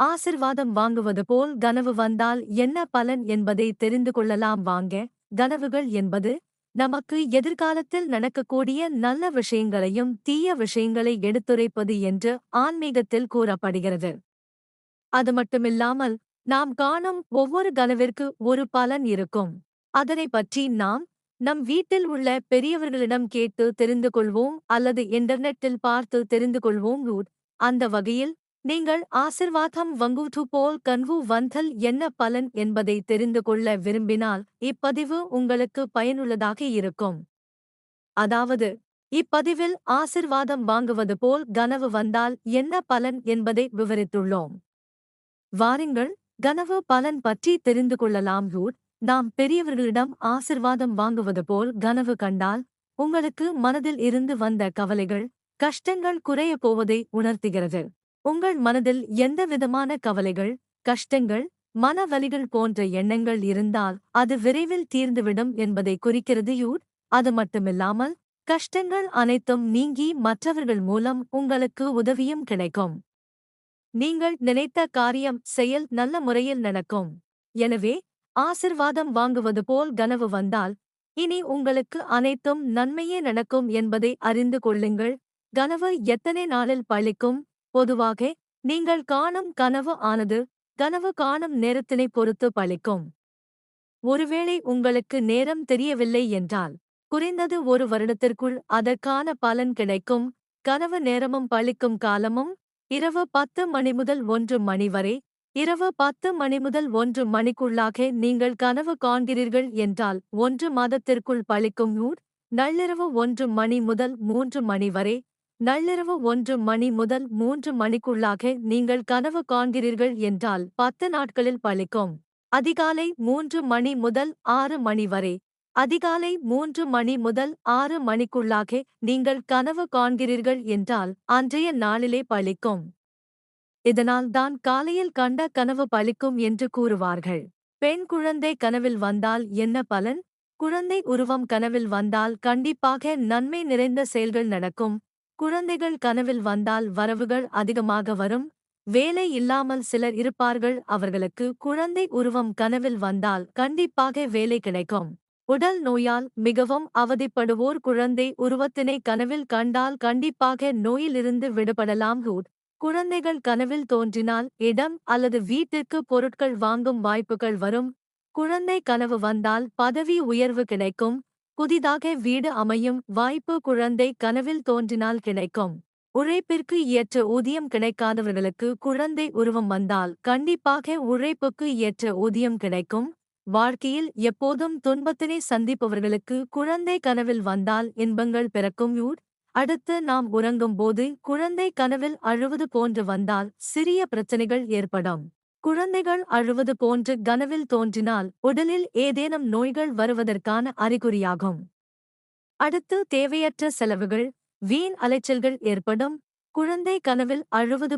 ஆசிர்வாதம் வாங்குவது போல் கனவு வந்தால் என்ன பலன் என்பதை தெரிந்து கொள்ளலாம் வாங்க. கனவுகள் என்பது நமக்கு எதிர்காலத்தில் நடக்கக்கூடிய நல்ல விஷயங்களையும் தீய விஷயங்களை எடுத்துரைப்பது என்று ஆன்மீகத்தில் கூறப்படுகிறது. அது மட்டுமில்லாமல் நாம் காணும் ஒவ்வொரு கனவிற்கு ஒரு பலன் இருக்கும். அதனை பற்றி நாம் நம் வீட்டில் உள்ள பெரியவர்களிடம் கேட்டு தெரிந்து கொள்வோம் அல்லது இன்டர்நெட்டில் பார்த்து தெரிந்து கொள்வோம் ரூட் அந்த வகையில் நீங்கள் ஆசிர்வாதம் வங்குது போல் கன்வு வந்தல் என்ன பலன் என்பதை தெரிந்து கொள்ள விரும்பினால் இப்பதிவு உங்களுக்கு பயனுள்ளதாக இருக்கும். அதாவது இப்பதிவில் ஆசிர்வாதம் வாங்குவது போல் கனவு வந்தால் என்ன பலன் என்பதை விவரித்துள்ளோம். வாருங்கள் கனவு பலன் பற்றி தெரிந்து கொள்ளலாம் ரூட். நாம் பெரியவர்களிடம் ஆசிர்வாதம் வாங்குவது போல் கனவு கண்டால் உங்களுக்கு மனதில் இருந்து வந்த கவலைகள் கஷ்டங்கள் குறைய போவதை உணர்த்துகிறது. உங்கள் மனதில் எந்த விதமான கவலைகள் கஷ்டங்கள் மனவலிகள் போன்ற எண்ணங்கள் இருந்தால் அது விரைவில் தீர்ந்துவிடும் என்பதை குறிக்கிறது யூட் அது மட்டுமில்லாமல் கஷ்டங்கள் அனைத்தும் நீங்கி மற்றவர்கள் மூலம் உங்களுக்கு உதவியும் கிடைக்கும். நீங்கள் நினைத்த காரியம் செயல் நல்ல முறையில் நடக்கும். எனவே ஆசிர்வாதம் வாங்குவது போல் கனவு வந்தால் இனி உங்களுக்கு அனைத்தும் நன்மையே நடக்கும் என்பதை அறிந்து கொள்ளுங்கள். கனவு எத்தனை நாளில் பழிக்கும்? பொதுவாக நீங்கள் காணும் கனவு ஆனது கனவு காணும் நேரத்தினை பொறுத்து பழிக்கும். ஒருவேளை உங்களுக்கு நேரம் தெரியவில்லை என்றால் குறைந்தது ஒரு வருடத்திற்குள் அதற்கான பலன் கிடைக்கும். கனவு நேரமும் பழிக்கும் காலமும் இரவு பத்து மணி முதல் ஒன்று மணி வரை இரவு பத்து மணி முதல் ஒன்று மணிக்குள்ளாக நீங்கள் கனவு காண்கிறீர்கள் என்றால் ஒன்று மாதத்திற்குள் பழிக்கும் நூர் நள்ளிரவு ஒன்று மணி முதல் மூன்று மணி வரை நள்ளிரவு ஒன்று மணி முதல் மூன்று மணிக்குள்ளாக நீங்கள் கனவு காண்கிறீர்கள் என்றால் பத்து நாட்களில் பழிக்கும். அதிகாலை மூன்று மணி முதல் ஆறு மணி வரை. அதிகாலை மூன்று மணி முதல் ஆறு மணிக்குள்ளாக நீங்கள் கனவு காண்கிறீர்கள் என்றால் அன்றைய நாளிலே பழிக்கும். இதனால் தான் காலையில் கண்ட கனவு பழிக்கும் என்று கூறுவார்கள். பெண் குழந்தை கனவில் வந்தால் என்ன பலன்? குழந்தை உருவம் கனவில் வந்தால் கண்டிப்பாக நன்மை நிறைந்த செயல்கள் நடக்கும். குழந்தைகள் கனவில் வந்தால் வரவுகள் அதிகமாக வரும். வேலை இல்லாமல் சிலர் இருப்பார்கள். அவர்களுக்கு குழந்தை உருவம் கனவில் வந்தால் கண்டிப்பாக வேலை கிடைக்கும். உடல் நோயால் மிகவும் அவதிப்படுவோர் குழந்தை உருவத்தினை கனவில் கண்டால் கண்டிப்பாக நோயிலிருந்து விடுபடலாம். ரூட் குழந்தைகள் கனவில் தோன்றினால் இடம் அல்லது வீட்டிற்கு பொருட்கள் வாங்கும் வாய்ப்புகள் வரும். குழந்தை கனவு வந்தால் பதவி உயர்வு கிடைக்கும். புதிதாக வீடு அமையும் வாய்ப்பு குழந்தை கனவில் தோன்றினால் கிடைக்கும். உழைப்பிற்கு ஏற்ற ஊதியம் கிடைக்காதவர்களுக்கு குழந்தை உருவம் வந்தால் கண்டிப்பாக உழைப்புக்கு ஏற்ற ஊதியம் கிடைக்கும். வாழ்க்கையில் எப்போதும் துன்பத்தினை சந்திப்பவர்களுக்கு குழந்தை கனவில் வந்தால் இன்பங்கள் பிறக்கும் யூட் அடுத்து நாம் உறங்கும் போது குழந்தை கனவில் அழுவது போன்று வந்தால் சிறிய பிரச்சனைகள் ஏற்படும். குழந்தைகள் அழுவது போன்று கனவில் தோன்றினால் உடலில் ஏதேனும் நோய்கள் வருவதற்கான அறிகுறியாகும். அடுத்து தேவையற்ற செலவுகள் வீண் அலைச்சல்கள் ஏற்படும் குழந்தை கனவில் அழுவது